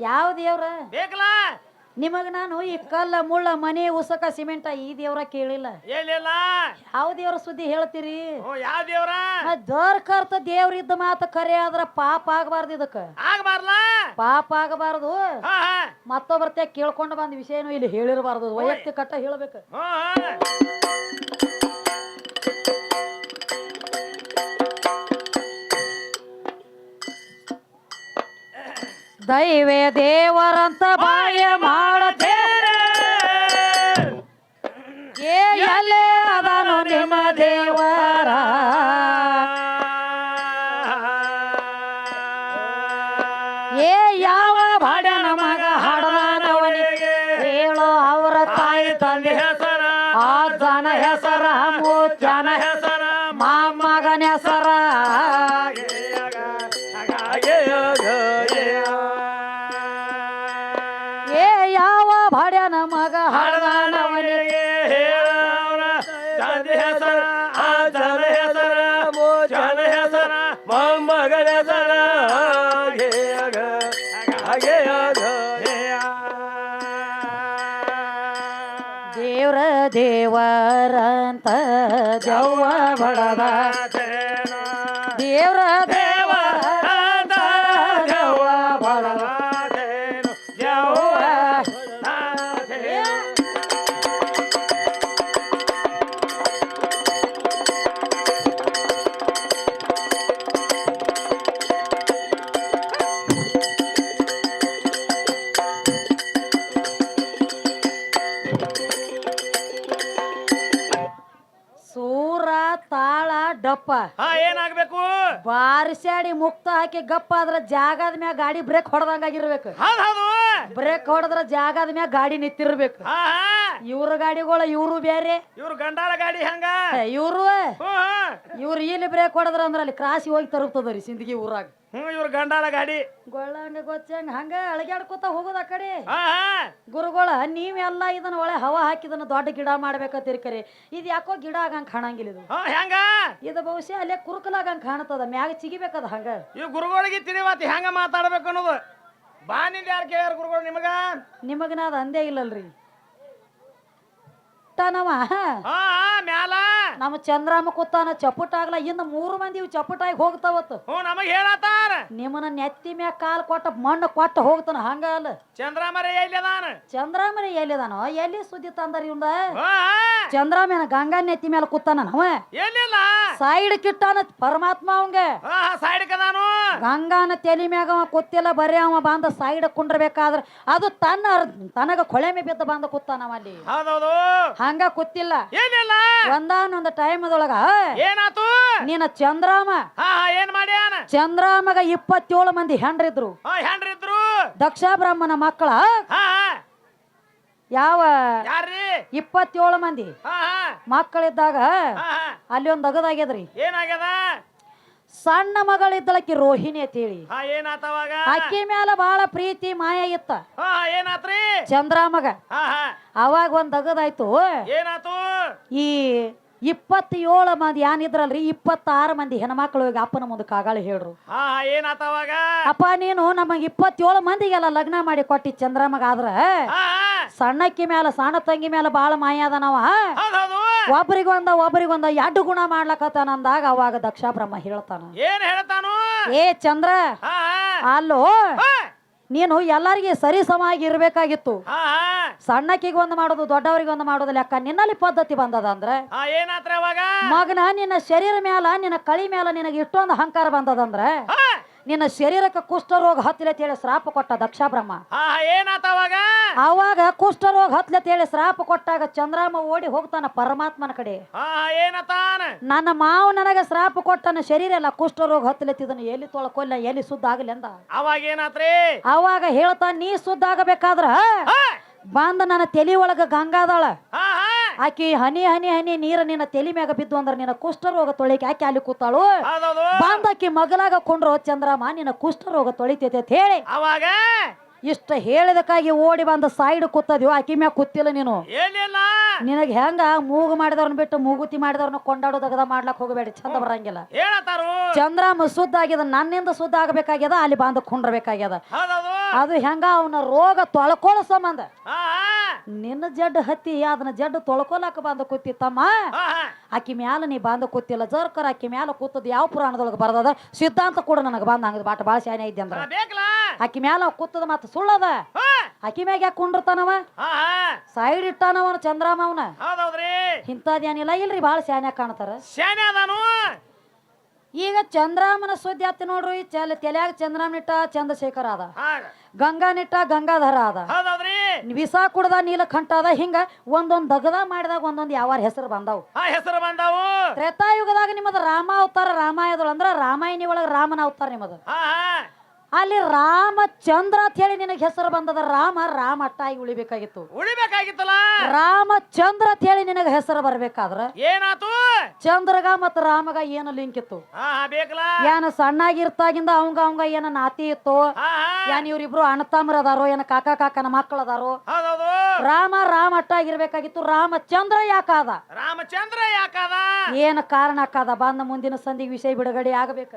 ಯಾವ ದೇವ್ರ? ಬೇಕಲ್ಲ? ನಿಮಗ ನಾನು ಈ ಕಲ್ಲ ಮುಳ್ಳ ಮನೆ ಉಸಕ ಸಿಮೆಂಟ ಈ ದೇವ್ರ ಕೇಳಿಲ್ಲ. ಎಲ್ಲಿಲ್ಲ ಯಾವ ದೇವ್ರ ಸುದ್ದಿ ಹೇಳ್ತೀರಿ? ಓ ಯಾವ ದೇವ್ರ? ದರ್ ಕರ್ತ ದೇವ್ರ ಇದ್ದ ಮಾತು ಕರೆ ಆದ್ರ ಪಾಪ ಆಗಬಾರ್ದು ಇದಕ್ಕ. ಆಗಬಾರಲ್ಲ ಪಾಪ ಆಗಬಾರದು. ಮತ್ತೊಬ್ಬರ್ತೆ ಕೇಳ್ಕೊಂಡು ಬಂದ ವಿಷಯನು ಇಲ್ಲಿ ಹೇಳಿರಬಾರ್ದು. ವೈಯಕ್ತಿಕ ಕಟ್ಟ ಹೇಳ್ಬೇಕು. ದೈವೇ ದೇವರಂತ ಬಾಯ ಮಾಡತೆ ದೇವರಂತ ಜವ್ವ ಬಡದ ದೇವ್ರ ದೇವರಂತ ಜವ್ವ ಬಡದ ಸೂರ ಡಪ್ಪ ಹಾ ಏನಾಗ್ಬೇಕು? ಬಾರಿಸಾಡಿ ಮುಕ್ತ ಹಾಕಿ ಗಪ್ಪ ಆದ್ರ ಜಾಗದ ಮ್ಯಾಗ ಗಾಡಿ ಬ್ರೇಕ್ ಹೊಡೆದಂಗಾಗಿರ್ಬೇಕು ಹೌದ್ ಹೌದು. ಬ್ರೇಕ್ ಹೊಡೆದ್ರ ಜಾಗದ ಮ್ಯಾಗ ಗಾಡಿ ನಿಂತಿರ್ಬೇಕು. ಹಾ ಹಾ. ಇವ್ರ ಗಾಡಿಗಳು ಇವ್ರು ಬೇರೆ ಇವ್ರು ಗಂಡಾಲ ಗಾಡಿ ಹಂಗ? ಇವ್ರು. ಇವ್ರು ಇಲ್ಲಿ ಬ್ರೇಕ್ ಹೊಡೆದ್ರ ಅಂದ್ರ ಅಲ್ಲಿ ಕ್ರಾಸಿ ಹೋಗಿ ತರುತ್ತದ ರೀ ಸಿಂದಗಿ ಊರಾಗ. ಹ್ಞೂ ಇವ್ರ ಗಂಡಾಳ ಗಾಡಿ. ಗೊಳ್ಳಂಗ ಗೊತ್ತಂಗ ಹಂಗ ಅಳಗ್ಯಾಡ್ಕೊತ ಹೋಗೋದ ಆ ಕಡೆ. ಹಾ ಹಾ. ಗುರುಗಳ ನೀವೆಲ್ಲ ಇದನ್ನ ಒಳ್ಳೆ ಹವಾ ಹಾಕಿದನ್ನ ದೊಡ್ಡ ಗಿಡ ಮಾಡ್ಬೇಕಂತೀರಿ ಕರೆ. ಇದು ಯಾಕೋ ಗಿಡ ಆಗಂಗ್ ಕಾಣಂಗಿಲ್ಲ ಇದು. ಹಾ ಹೆಂಗ? ಇದು ಬಹುಶಃ ಅಲ್ಲೇ ಕುರುಕಲಾಗಂಗ್ ಕಾಣ್ತದ ಮ್ಯಾಗ ಚಿಗಿಬೇಕದ ಹಂಗ. ಇವ್ ಗುರುಗಳಿಗೆ ತಿಳಿವಾತಿ ಹೆಂಗ ಮಾತಾಡ್ಬೇಕು ಅನ್ನೋದು. ಬಾ ನಿಂದ ಯಾರು ಕೇಳ್ಯಾರ ಗುರುಗಳು ನಿಮಗ? ನಿಮಗ ನಾ ಅದು ಅಂದೇ ಇಲ್ಲಲ್ರಿ. ಟನವ ಹಾ ಹಾ ಮ್ಯಾಲ. ನಮ್ಮ ಚಂದ್ರಾಮ ಕೂತಾನ ಚಪ್ಪಟಾಗ್ಲ ಆಗ್ಲ ಇನ್ನು ಮೂರು ಮಂದಿ ಇವ್ ಚಪ್ಪುಟಾಗಿ ಹೋಗ್ತಾವತ್ತು. ಹ್ಞೂ ನಮಗ್ ಹೇಳತ್ತಾರ. ನಿಮ್ಮನ್ನ ನೆತ್ತಿ ಮ್ಯಾಗ ಕಾಲ್ ಕೊಟ್ಟ ಮಣ್ಣು ಕೊಟ್ಟ ಹೋಗ್ತಾನ ಹಂಗ ಅಲ್ಲ. ಚಂದ್ರಮರ ಎಲ್ಲಿ ಅದಾನ ಚಂದ್ರಾಮನ ಎಲ್ಲಿದಾನೋ? ಎಲ್ಲಿ ಸುದ್ದಿ ತಂದಾರ ಇವಂದ ಹಾ ಚಂದ್ರಾಮನ ಗಂಗಾ ನೆತ್ತಿ ಮೇಲೆ ಕೂತಾನ ಅವ ಎಲ್ಲಿಲ್ಲ? ಸೈಡ್ ಕಿಟ್ಟಾನ ಪರಮಾತ್ಮ ಅವಂಗ. ಹಾ ಸೈಡ್ ಕದಾನು. ಗಂಗಾನ ತೆಲಿ ಮ್ಯಾಗ ಅವ ಕೂತಿಲ್ಲ ಬರೀ ಅವ ಬಂದ ಸೈಡ್ ಕುಂಡ್ರಬೇಕಾದ್ರ ಅದು ತನ್ನ ಅರ್- ತನಗ ಕೊಳೆಮೆ ಬಿದ್ದ ಬಂದ ಕುತ್ತಾನ ಅಲ್ಲಿ. ಹೌದೌದು. ಹಂಗ ಕೂತಿಲ್ಲ. ಏನಿಲ್ಲ ಟೈಮ್ ಅದೊಳಗ ಏನಾತು? ನೀನ ಚಂದ್ರಾಮ. ಹಾ ಹಾ ಏನ್ ಮಾಡ್ಯಾನ? ಚಂದ್ರಾಮಗ ಇಪ್ಪತ್ತೇಳು ಮಂದಿ ಹೆಂಡ್ರಿದ್ರು ಹಾ ಹೆಂಡ್ರಿದ್ರು ದಕ್ಷ ಬ್ರಾಹ್ಮಣ ಮಕ್ಕಳ ಹಾ ಯಾವ ಯಾರ್ರಿ? ಇಪ್ಪತ್ತೇಳು ಮಂದಿ ಹಾ ಹಾ. ಮಕ್ಕಳಿದ್ದಾಗ ಹಾ ಹಾ. ಅಲ್ಲಿ ಒಂದು ಅಗದಾಗ್ಯದ್ರಿ. ಏನಾಗ್ಯದ? ಸಣ್ಣ ಮಗಳಿದ್ದಳಕಿ ರೋಹಿಣಿ ಅಂತ ಹೇಳಿ ಅಕ್ಕಿ ಮ್ಯಾಲ ಬಹಳ ಪ್ರೀತಿ ಮಾಯ ಇತ್ತ. ಹಾ ಹಾ ಏನಾತ್ರಿ? ಚಂದ್ರಾಮಗ. ಹಾ ಹಾ. ಅವಾಗ ಒಂದ್ ಅಗದಾಯ್ತು. ಏನಾತು? ಈ ಇಪ್ಪತ್ತೇಳು ಮಂದಿ ಏನಿದ್ರಲ್ರಿ ಇಪ್ಪತ್ತಾರು ಮಂದಿ ಹೆಣ್ಮಕ್ಳು ಈಗ ಅಪ್ಪನ ಮುಂದೆ ಕಾಗಾಳಿ ಹೇಳ್ರು. ಏನಾತವಾಗ ಅಪ್ಪ ನೀನು ನಮಗೆ ಇಪ್ಪತ್ತೇಳು ಮಂದಿಗೆಲ್ಲ ಲಗ್ನ ಮಾಡಿ ಕೊಟ್ಟಿ ಚಂದ್ರಮಗ ಆದ್ರ ಸಣ್ಣಕ್ಕಿ ಮ್ಯಾಲ ಸಣ್ಣ ತಂಗಿ ಮ್ಯಾಲ ಬಾಳ ಮಾಯ ಅದ ನಾವ. ಒಬ್ರಿಗೊಂದ ಒಬ್ರಿಗೊಂದ ಎರಡು ಗುಣ ಮಾಡ್ಲಕತ್ತಾನ ಅಂದಾಗ ಅವಾಗ ದಕ್ಷ ಬ್ರಹ್ಮ ಹೇಳ್ತಾನ. ಏನ್ ಹೇಳ್ತಾನು? ಏ ಚಂದ್ರ ಅಲ್ಲೋ ನೀನು ಎಲ್ಲರಿಗೆ ಸರಿ ಸಮಾಗಿ ಇರ್ಬೇಕಾಗಿತ್ತು. ಹಾ ಸಣ್ಣಕ್ಕಿಗೆ ಒಂದು ಮಾಡೋದು ದೊಡ್ಡವರಿಗೆ ಒಂದು ಮಾಡೋದು ಲೆಕ್ಕ ನಿನ್ನಲ್ಲಿ ಪದ್ಧತಿ ಬಂದದ ಅಂದ್ರೆ ಹಾ ಏನಾತ್ರಿ ಅವಾಗ? ಮಗನ ನಿನ್ನ ಶರೀರ ಮ್ಯಾಲ ನಿನ್ನ ಕಳಿ ಮ್ಯಾಲ ನಿನಗೆ ಇಷ್ಟೊಂದು ಅಹಂಕಾರ ಬಂದದಂದ್ರೆ? ಹಾ. ನಿನ್ನ ಶರೀರಕ್ಕೆ ಕುಷ್ಠರೋಗ ಹತ್ತಿಲೆ ಹೇಳಿ ಶ್ರಾಪ ಕೊಟ್ಟ ದಕ್ಷ ಬ್ರಹ್ಮ ಹಾ ಏನಾತವಾಗ ಅವಾಗ? ಕುಷ್ಠರೋಗ ಹತ್ಲೆ ಹೇಳಿ ಶ್ರಾಪ ಕೊಟ್ಟಾಗ ಚಂದ್ರಾಮ ಓಡಿ ಹೋಗ್ತಾನ ಪರಮಾತ್ಮನ ಕಡೆ. ಹಾ ಏನತಾನ ನನ್ನ ಮಾವ ನನಗೆ ಶ್ರಾಪ ಕೊಟ್ಟನ ಶರೀರ ಎಲ್ಲ ಕುಷ್ಠರೋಗ ಹತ್ಲತ್ತಿದನು ಎಲ್ಲಿ ತೊಳ್ಕೊಲ್ಲ ಎಲ್ಲಿ ಸುದ್ದ ಆಗಲಿ ಅಂದ. ಅವಾಗ ಏನಾತ್ರಿ? ಅವಾಗ ಹೇಳ್ತಾ ನೀ ಸುದ್ದ ಆಗಬೇಕಾದ್ರ ಬಂದ ನನ್ನ ತೆಲಿ ಒಳಗ ಗಂಗಾದಾಳ. ಹಾ ಹಾ. ಆಕಿ ಹನಿ ಹನಿ ಹನಿ ನೀರು ನಿನ್ನ ತೆಲಿ ಮ್ಯಾಗ ಬಿದ್ದು ಅಂದ್ರ ನಿನ್ನ ಕುಷ್ಠರೋಗ ತೊಳಿಕೆ ಆಕೆ ಅಲ್ಲಿ ಕೂತಾಳು. ಹೌದೌದು. ಬಂದ ಆಕಿ ಮಗಲಾಗ ಕೊಂಡ್ರು ಚಂದ್ರಮ್ಮ ನಿನ್ನ ಕುಷ್ಠರೋಗ ತೊಳಿತೈತೆ ಅಂತ ಹೇಳಿ. ಅವಾಗ? ಇಷ್ಟ ಹೇಳಿದಕ್ಕಾಗಿ ಓಡಿ ಬಂದ ಸೈಡ್ ಕೂತದ್ಯೋ ಆಕಿ ಮ್ಯಾಗ ಕೂತಿಲ್ಲ ನೀನು. ಏನಿಲ್ಲ. ನಿನಗೆ ಹೆಂಗ ಮೂಗು ಮಾಡಿದವ್ರನ್ನ ಬಿಟ್ಟು ಮೂಗುತಿ ಮಾಡಿದವ್ರನ್ನ ಕೊಂಡಾಡೋ ದಗದ ಮಾಡ್ಲಕ್ ಹೋಗಬೇಡಿ ಚಂದ ಬರಂಗಿಲ್ಲ. ಚಂದ್ರ ಚಂದ್ರಾಮ ಶುದ್ಧ ಆಗ್ಯದ ನನ್ನಿಂದ ಶುದ್ಧ ಆಗಬೇಕಾಗ್ಯದ ಅಲ್ಲಿ ಬಂದು ಕುಂಡ್ರಬೇಕಾಗ್ಯದ ಅದು ಹೆಂಗ ಅವನ ರೋಗ ತೊಳ್ಕೊಳ್ಳೋ ಸಂಬಂಧ. ನಿನ್ನ ಜಡ್ ಹತ್ತಿ ಅದನ್ನ ಜಡ್ ತೊಳ್ಕೊಲಾಕ ಬಾಂದ ಕೂತಿತ್ತಮ್ಮ ಹಾ ಹಾ. ಆಕಿ ಮ್ಯಾಲ ನೀ ಬಾಂದ ಕೂತಿಲ್ಲ ಜರ್ಕರ್ ಆಕಿ ಮ್ಯಾಲ ಕೂತದ ಯಾವ ಪುರಾಣದೊಳಗೆ ಬರದದ? ಸಿದ್ಧಾಂತ ಕೂಡ ನನಗೆ ಬಂದ ಹಂಗದ ಬಾಟ ಭಾಳ ಶಾನೆ ಐತಿ ಅಂದ್ರ. ಆಕಿ ಮ್ಯಾಲ ಕೂತದ ಮತ್ತೆ ಸುಳ್ಳದ. ಆಕಿ ಮ್ಯಾಗ ಯಾಕೆ ಕುಂಡಿರ್ತಾನವ? ಸೈಡ್ ಇಟ್ಟಾನವನ ಚಂದ್ರಾಮ ಅವನ. ಇಂಥದ್ದೇನಿಲ್ಲ ಇಲ್ರಿ ಭಾಳ ಶಾನ್ಯಾಗ ಕಾಣ್ತಾರ. ಶಾನೆ ಅದಾನು. ಈಗ ಚಂದ್ರಾಮನ ಸುದ್ದಿ ಆತ ನೋಡ್ರಿ ಚಲ ತಲ್ಯಾಗ ಚಂದ್ರಾಮನ್ ನಿಟ್ಟ ಚಂದ್ರಶೇಖರ ಅದ ಗಂಗಾ ಗಂಗಾನಿಟ್ಟ ಗಂಗಾಧರ ಅದ ವಿಸಾ ವಿಸ ಕುಡ್ದ ನೀಲಕಂಠ ಅದ ಹಿಂಗ ಒಂದೊಂದ್ ದಗದ ಮಾಡಿದಾಗ ಒಂದೊಂದ್ ಯಾವ ಹೆಸರು ಬಂದವು. ಹೆಸರು ಬಂದಾವು. ತ್ರೇತಾಯುಗದಾಗ ನಿಮ್ಮದ ರಾಮ ಅವತಾರ ರಾಮಾಯಣದೊಳ ಅಂದ್ರ ರಾಮಾಯಣಿ ಒಳಗ ರಾಮನ ಅವತಾರ ನಿಮ್ಮದು. ಅಲ್ಲಿ ರಾಮಚಂದ್ರ ಅಂತ ಹೇಳಿ ನಿನಗೆ ಹೆಸರು ಬಂದದ. ರಾಮ ರಾಮ ಅಟ್ಟಾಗಿ ಉಳಿಬೇಕಾಗಿತ್ತು. ಉಳಿಬೇಕಾಗಿತ್ತಲ್ಲ? ರಾಮಚಂದ್ರ ಅಂತ ಹೇಳಿ ನಿನಗೆ ಹೆಸರು ಬರ್ಬೇಕಾದ್ರ ಏನಾತು? ಚಂದ್ರಗ ಮತ್ತ ರಾಮಗ ಏನು ಲಿಂಕ್ ಇತ್ತು? ಏನ ಸಣ್ಣಾಗಿರ್ತಾಗಿಂದ ಅವಂಗ ಅವಂಗ ಏನ ನಾತಿ ಇತ್ತು? ಏನ್ ಇವ್ರಿಬ್ರು ಅಣ್ಣ ಅದಾರೋ ಏನ ಕಾಕ ಕಾಕನ ಮಕ್ಕಳು ಅದಾರೋ? ರಾಮ ರಾಮ ಅಟ್ಟಾಗಿರ್ಬೇಕಾಗಿತ್ತು ರಾಮಚಂದ್ರ ಯಾಕಾದ ರಾಮಚಂದ್ರ ಯಾಕಾದ ಏನ ಕಾರಣ ಆಕಾದ ಬಂದ ಮುಂದಿನ ಸಂಧಿಗೆ ವಿಷಯ ಬಿಡುಗಡೆ ಆಗಬೇಕು.